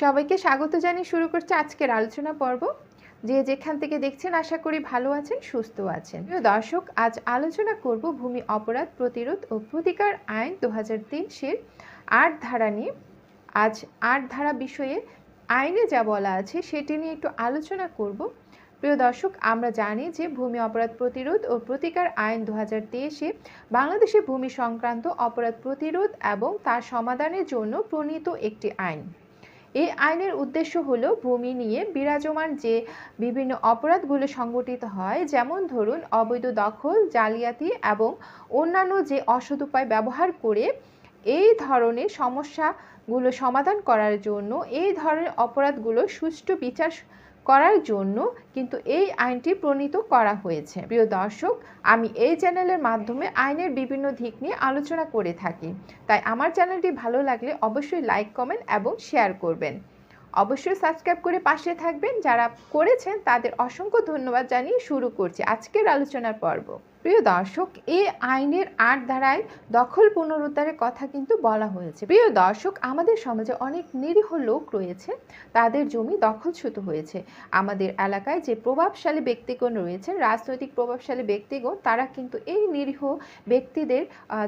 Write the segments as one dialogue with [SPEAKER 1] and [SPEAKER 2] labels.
[SPEAKER 1] সবাইকে স্বাগত জানিয়ে শুরু করছে আজকের আলোচনা পর্ব। যে যেখান থেকে দেখছেন, আশা করি ভালো আছেন, সুস্থ আছেন। প্রিয় দর্শক, আজ আলোচনা করব ভূমি অপরাধ প্রতিরোধ ও প্রতিকার আইন দু হাজার তেইশের আট ধারা নিয়ে। আজ আট ধারা বিষয়ে আইনে যা বলা আছে, সেটি নিয়ে একটু আলোচনা করব। প্রিয় দর্শক, আমরা জানি যে ভূমি অপরাধ প্রতিরোধ ও প্রতিকার আইন দু হাজার তেইশে বাংলাদেশে ভূমি সংক্রান্ত অপরাধ প্রতিরোধ এবং তার সমাধানের জন্য প্রণীত একটি আইন। এই আইনের উদ্দেশ্য হল ভূমি নিয়ে বিরাজমান যে বিভিন্ন অপরাধগুলো সংগঠিত হয়, যেমন ধরুন অবৈধ দখল, জালিয়াতি এবং অন্যান্য যে অসৎ উপায় ব্যবহার করে এই ধরনের সমস্যাগুলো সমাধান করার জন্য এই ধরনের অপরাধগুলো সুষ্ঠু বিচার করার জন্য কিন্তু এই আইনটি প্রণীত করা হয়েছে। প্রিয় দর্শক, আমি এই চ্যানেলের মাধ্যমে আইনের বিভিন্ন দিক নিয়ে আলোচনা করে থাকি। তাই আমার চ্যানেলটি ভালো লাগলে অবশ্যই লাইক, কমেন্ট এবং শেয়ার করবেন। অবশ্যই সাবস্ক্রাইব করে পাশে থাকবেন। যারা করেছেন তাদের অসংখ্য ধন্যবাদ জানিয়ে শুরু করছি আজকের আলোচনার পর্ব। প্রিয় দর্শক এই আইনের আট ধারায় দখল পুনরুদ্ধারের কথা কিন্তু বলা হয়েছে। প্রিয় দর্শক, আমাদের সমাজে অনেক নিরীহ লোক রয়েছে, তাদের জমি দখলচ্যুত হয়েছে। আমাদের এলাকায় যে প্রভাবশালী ব্যক্তিগণ রয়েছেন, রাজনৈতিক প্রভাবশালী ব্যক্তিগণ, তারা কিন্তু এই নিরীহ ব্যক্তিদের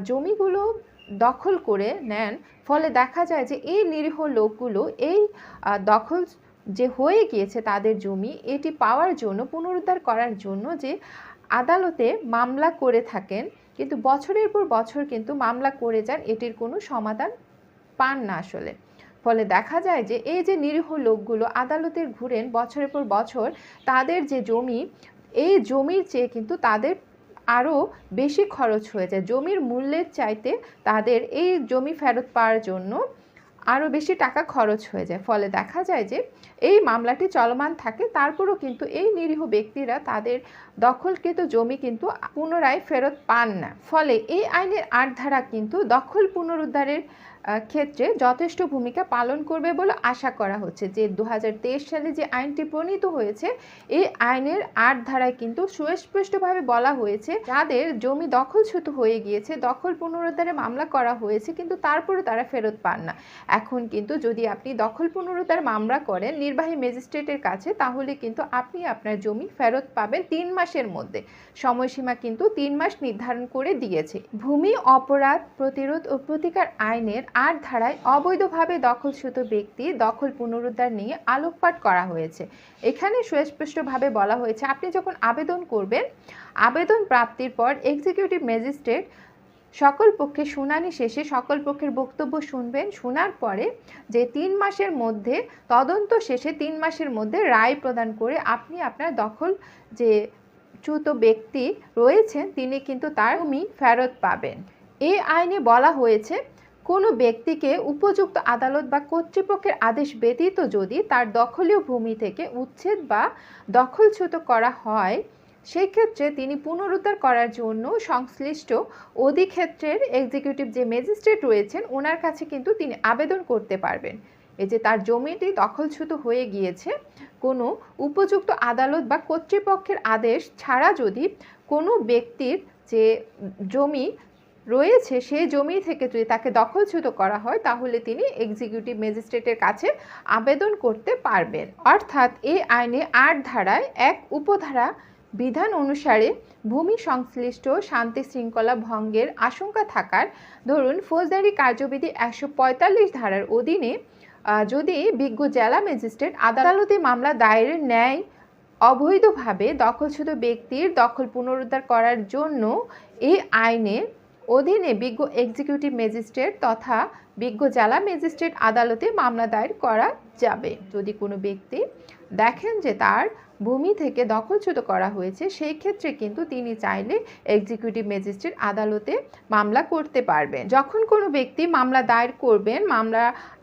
[SPEAKER 1] জমিগুলো দখল করে নেন। ফলে দেখা যায় যে এই নিরীহ লোকগুলো এই দখল যে হয়ে গিয়েছে তাদের জমি, এটি পাওয়ার জন্য, পুনরুদ্ধার করার জন্য যে আদালতে মামলা করে থাকেন, কিন্তু বছরের পর বছর কিন্তু মামলা করে যান, এটির কোনো সমাধান পান না আসলে। ফলে দেখা যায় যে, এই যে নিরীহ লোকগুলো আদালতের ঘুরেন বছরের পর বছর, তাদের যে জমি, এই জমির চেয়ে কিন্তু তাদের আরও বেশি খরচ হয়ে যায়। জমির মূল্যের চাইতে তাদের এই জমি ফেরত পাওয়ার জন্য আরও বেশি টাকা খরচ হয়ে যায়। ফলে দেখা যায় যে এই মামলাটি চলমান থাকে, তারপরও কিন্তু এই নিরীহ ব্যক্তিরা তাদের দখলকৃত জমি কিন্তু পুনরায় ফেরত পান না। ফলে এই আইনের আট ধারা কিন্তু দখল পুনরুদ্ধারের ক্ষেত্রে যথেষ্ট ভূমিকা পালন করবে বলে আশা করা হচ্ছে যে দু হাজার তেইশ সালে যে আইনটি প্রণীত হয়েছে, এই আইনের আট ধারায় কিন্তু সুস্পষ্টভাবে বলা হয়েছে যাদের জমি দখলচ্যুত হয়ে গিয়েছে, দখল পুনরুদ্ধারে মামলা করা হয়েছে, কিন্তু তারপরে তারা ফেরত পান না। এখন কিন্তু যদি আপনি দখল পুনরুদ্ধার মামলা করেন নির্বাহী ম্যাজিস্ট্রেটের কাছে, তাহলে কিন্তু আপনি আপনার জমি ফেরত পাবেন তিন মাসের মধ্যে। সময়সীমা কিন্তু তিন মাস নির্ধারণ করে দিয়েছে। ভূমি অপরাধ, প্রতিরোধ ও প্রতিকার আইনের আট ধারায় অবৈধভাবে দখলচ্যুত ব্যক্তি দখল পুনরুদ্ধার নিয়ে আলোকপাত করা হয়েছে। এখানে সুস্পষ্টভাবে বলা হয়েছে, আপনি যখন আবেদন করবেন, আবেদন প্রাপ্তির পর এক্সিকিউটিভ ম্যাজিস্ট্রেট সকল পক্ষে শুনানি শেষে সকল পক্ষের বক্তব্য শুনবেন। শোনার পরে যে তিন মাসের মধ্যে, তদন্ত শেষে তিন মাসের মধ্যে রায় প্রদান করে আপনি আপনার দখল যে চ্যুত ব্যক্তি রয়েছেন, তিনি কিন্তু তার জমি ফেরত পাবেন। এই আইনে বলা হয়েছে কোনো ব্যক্তিকে উপযুক্ত আদালত বা কর্তৃপক্ষের আদেশ ব্যতীত যদি তার দখলীয় ভূমি থেকে উচ্ছেদ বা দখলচ্যুত করা হয় সেই ক্ষেত্রে তিনি পুনরুদ্ধার করার জন্য সংশ্লিষ্ট অধিক্ষেত্রের এক্সিকিউটিভ যে ম্যাজিস্ট্রেট রয়েছেন, ওনার কাছে কিন্তু তিনি আবেদন করতে পারবেন। এই যে তার জমিটি দখলচ্যুত হয়ে গিয়েছে, কোনো উপযুক্ত আদালত বা কর্তৃপক্ষের আদেশ ছাড়া যদি কোনো ব্যক্তির যে জমি রয়েছে সেই জমি থেকে যদি তাকে দখলচ্যুত করা হয়, তাহলে তিনি এক্সিকিউটিভ ম্যাজিস্ট্রেটের কাছে আবেদন করতে পারবেন। অর্থাৎ এই আইনে আট ধারায় এক উপধারা বিধান অনুসারে ভূমি সংশ্লিষ্ট শান্তি শৃঙ্খলা ভঙ্গের আশঙ্কা থাকার, ধরুন ফৌজদারি কার্যবিধি একশো পঁয়তাল্লিশ ধারার অধীনে যদি বিজ্ঞ জেলা ম্যাজিস্ট্রেট আদালতে মামলা দায়েরের ন্যায় অবৈধভাবে দখলচ্যুত ব্যক্তির দখল পুনরুদ্ধার করার জন্য এই আইনের অধীনে বিজ্ঞ এক্সিকিউটিভ ম্যাজিস্ট্রেট তথা বিজ্ঞ জেলা ম্যাজিস্ট্রেট আদালতে মামলা দায়ের করা যাবে। যদি কোনো ব্যক্তি দেখেন যে তার ভূমি থেকে দখলচ্যুত করা হয়েছে, সেই ক্ষেত্রে কিন্তু তিনি চাইলে এক্সিকিউটিভ ম্যাজিস্ট্রেট আদালতে মামলা করতে পারবেন। যখন কোনো ব্যক্তি মামলা দায়ের করবেন, মামলা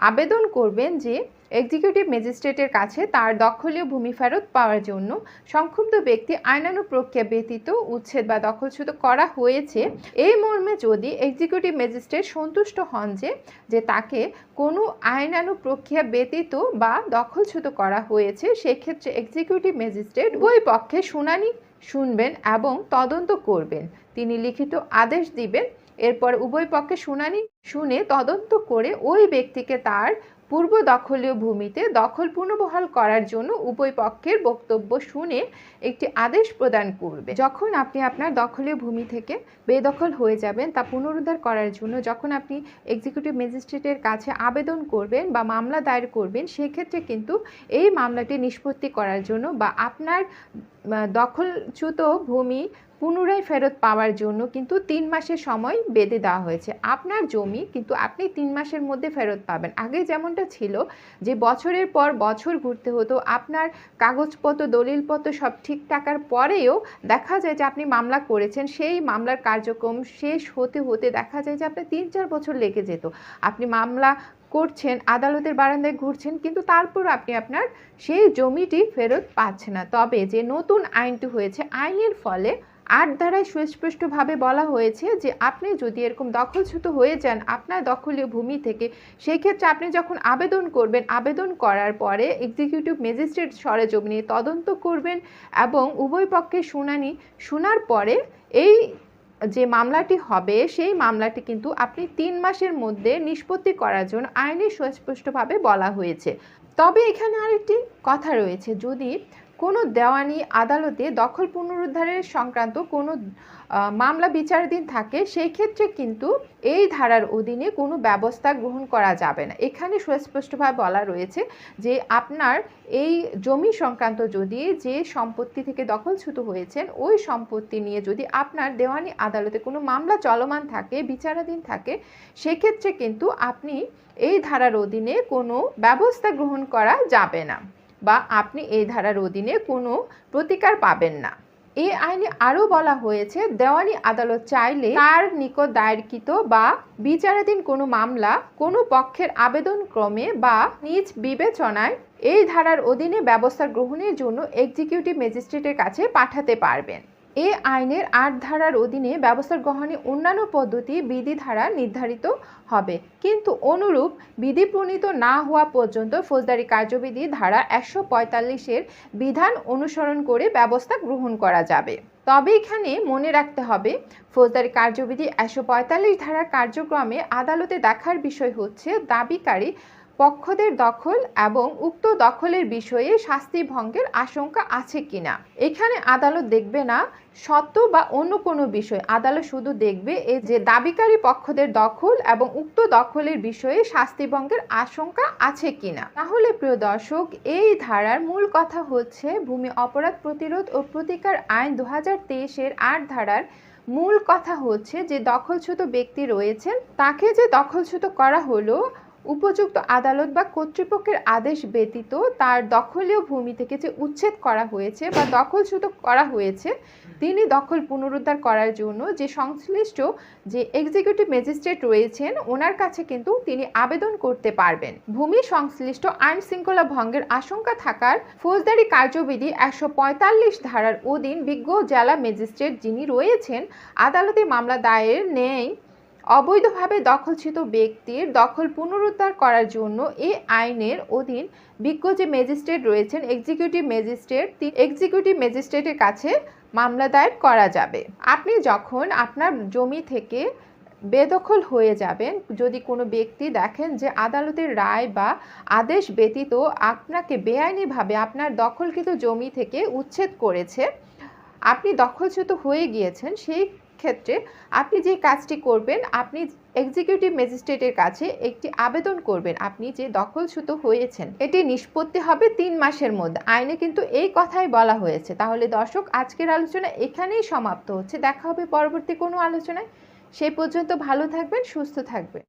[SPEAKER 1] আবেদন করবেন যে এক্সিকিউটিভ ম্যাজিস্ট্রেটের কাছে তার দখলীয় ভূমি ফেরত পাওয়ার জন্য সংক্ষুব্ধ ব্যক্তি আইনানু প্রক্রিয়া ব্যতীত উচ্ছেদ বা দখলচ্যুত করা হয়েছে। এই মর্মে যদি এক্সিকিউটিভ ম্যাজিস্ট্রেট সন্তুষ্ট হন যে যে তাকে কোনো আইনানু প্রক্রিয়া ব্যতীত বা দখলচ্যুত করা হয়েছে, সেক্ষেত্রে এক্সিকিউটিভ ম্যাজিস্ট্রেট উভয় পক্ষে শুনানি শুনবেন এবং তদন্ত করবেন। তিনি লিখিত আদেশ দিবেন। এরপর উভয় পক্ষে শুনানি শুনে তদন্ত করে ওই ব্যক্তিকে তার পূর্ব দখলীয় ভূমিতে দখল পুনর্বহাল করার জন্য উভয় পক্ষের বক্তব্য শুনে একটি আদেশ প্রদান করবে। যখন আপনি আপনার দখলীয় ভূমি থেকে বেদখল হয়ে যাবেন, তা পুনরুদ্ধার করার জন্য যখন আপনি এক্সিকিউটিভ ম্যাজিস্ট্রেটের কাছে আবেদন করবেন বা মামলা দায়ের করবেন, সেক্ষেত্রে কিন্তু এই মামলাটি নিষ্পত্তি করার জন্য বা আপনার দখলচ্যুত ভূমি পুনরায় ফেরত পাওয়ার জন্য কিন্তু তিন মাসের সময় বেঁধে দেওয়া হয়েছে। আপনার জমি কিন্তু আপনি তিন মাসের মধ্যে ফেরত পাবেন। আগে যেমনটা ছিল যে বছরের পর বছর ঘুরতে হতো, আপনার কাগজপত্র, দলিলপত্র সব ঠিক থাকার পরেও দেখা যায় যে আপনি মামলা করেছেন, সেই মামলার কার্যক্রম শেষ হতে হতে দেখা যায় যে আপনার তিন চার বছর লেগে যেত। আপনি মামলা করছেন, আদালতের বারান্দায় ঘুরছেন, কিন্তু তারপর আপনি আপনার সেই জমিটি ফেরত পাচ্ছেন না। তবে যে নতুন আইনটি হয়েছে, আইনের ফলে আট ধারায় সুস্পষ্টভাবে বলা হয়েছে যে আপনি যদি এরকম দখলচ্যুত হয়ে যান আপনার দখলীয় ভূমি থেকে সেই ক্ষেত্রে আপনি যখন আবেদন করবেন, আবেদন করার পরে এক্সিকিউটিভ ম্যাজিস্ট্রেট সরেজমিনে তদন্ত করবেন এবং উভয় পক্ষের শুনানি শোনার পরে এই যে মামলাটি হবে, সেই মামলাটি কিন্তু আপনি তিন মাসের মধ্যে নিষ্পত্তি করার জন্য আইনে সুস্পষ্টভাবে বলা হয়েছে। তবে এখানে আরেকটি কথা রয়েছে, যদি কোনো দেওয়ানি আদালতে দখল পুনরুদ্ধারের সংক্রান্ত কোনো মামলা বিচারাধীন থাকে, সেই ক্ষেত্রে কিন্তু এই ধারার অধীনে কোনো ব্যবস্থা গ্রহণ করা যাবে না। এখানে সুস্পষ্টভাবে বলা রয়েছে যে আপনার এই জমি সংক্রান্ত যদি যে সম্পত্তি থেকে দখলচ্যুত হয়েছেন, ওই সম্পত্তি নিয়ে যদি আপনার দেওয়ানি আদালতে কোনো মামলা চলমান থাকে, বিচারাধীন থাকে, সেক্ষেত্রে কিন্তু আপনি এই ধারার অধীনে কোনো ব্যবস্থা গ্রহণ করা যাবে না। বা আপনি এই ধারার অধীনে কোনো প্রতিকার পাবেন না। এই আইনে আরও বলা হয়েছে, দেওয়ানি আদালত চাইলে তার নিকট দায়েরকৃত বা বিচারাধীন কোনো মামলা কোনো পক্ষের আবেদন ক্রমে বা নিজ বিবেচনায় এই ধারার অধীনে ব্যবস্থা গ্রহণের জন্য এক্সিকিউটিভ ম্যাজিস্ট্রেটের কাছে পাঠাতে পারবেন। এ আইনের আট ধারার অধীনে ব্যবস্থা গ্রহণে অন্যান্য পদ্ধতি বিধি ধারা নির্ধারিত হবে। কিন্তু অনুরূপ বিধি প্রণীত না হওয়া পর্যন্ত ফৌজদারি কার্যবিধি ধারা একশো পঁয়তাল্লিশের বিধান অনুসরণ করে ব্যবস্থা গ্রহণ করা যাবে। তবে এখানে মনে রাখতে হবে, ফৌজদারি কার্যবিধি একশো পঁয়তাল্লিশ ধারার কার্যক্রমে আদালতে দেখার বিষয় হচ্ছে দাবিকারী পক্ষদের দখল এবং উক্ত দখলের বিষয়ে শাস্তি ভঙ্গের আশঙ্কা আছে কিনা? এখানে আদালত দেখবে না, সত্য বা অন্য কোনো বিষয়। আদালত শুধু দেখবে এ যে দাবিকারী পক্ষদের দখল এবং উক্ত দখলের বিষয়ে শাস্তি ভঙ্গের আশঙ্কা আছে কিনা। তাহলে প্রিয় দর্শক, এই ধারার মূল কথা হচ্ছে ভূমি অপরাধ প্রতিরোধ ও প্রতিকার আইন দু হাজার তেইশের আট ধারার মূল কথা হচ্ছে যে দখলচ্যুত ব্যক্তি রয়েছেন, তাকে যে দখলচ্যুত করা হলো উপযুক্ত আদালত বা কর্তৃপক্ষের আদেশ ব্যতীত তার দখলীয় ভূমি থেকে যে উচ্ছেদ করা হয়েছে বা দখলচ্যুত করা হয়েছে, তিনি দখল পুনরুদ্ধার করার জন্য যে সংশ্লিষ্ট যে এক্সিকিউটিভ ম্যাজিস্ট্রেট রয়েছেন, ওনার কাছে কিন্তু তিনি আবেদন করতে পারবেন। ভূমি সংশ্লিষ্ট আইন শৃঙ্খলা ভঙ্গের আশঙ্কা থাকার ফৌজদারি কার্যবিধি একশো পঁয়তাল্লিশ ধারার অধীন বিজ্ঞ জেলা ম্যাজিস্ট্রেট যিনি রয়েছেন, আদালতে মামলা দায়ের নেয় অবৈধভাবে দখলচ্যুত ব্যক্তির দখল পুনরুদ্ধার করার জন্য এই আইনের অধীন বিজ্ঞ যে ম্যাজিস্ট্রেট রয়েছেন এক্সিকিউটিভ ম্যাজিস্ট্রেট এক্সিকিউটিভ ম্যাজিস্ট্রেটের কাছে মামলা দায়ের করা যাবে। আপনি যখন আপনার জমি থেকে বেদখল হয়ে যাবেন, যদি কোনো ব্যক্তি দেখেন যে আদালতের রায় বা আদেশ ব্যতীত আপনাকে বেআইনিভাবে আপনার দখলকৃত জমি থেকে উচ্ছেদ করেছে, আপনি দখলচ্যুত হয়ে গিয়েছেন, সেই ক্ষেত্রে আপনি যে কাজটি করবেন, আপনি এক্সিকিউটিভ ম্যাজিস্ট্রেটের কাছে একটি আবেদন করবেন, আপনি যে দখলচ্যুত হয়েছেন, এটি নিষ্পত্তি হবে তিন মাসের মধ্যে। আইনে কিন্তু এই কথাই বলা হয়েছে। তাহলে দর্শক, আজকের আলোচনা এখানেই সমাপ্ত হচ্ছে। দেখা হবে পরবর্তী কোনো আলোচনায়। সেই পর্যন্ত ভালো থাকবেন, সুস্থ থাকবেন।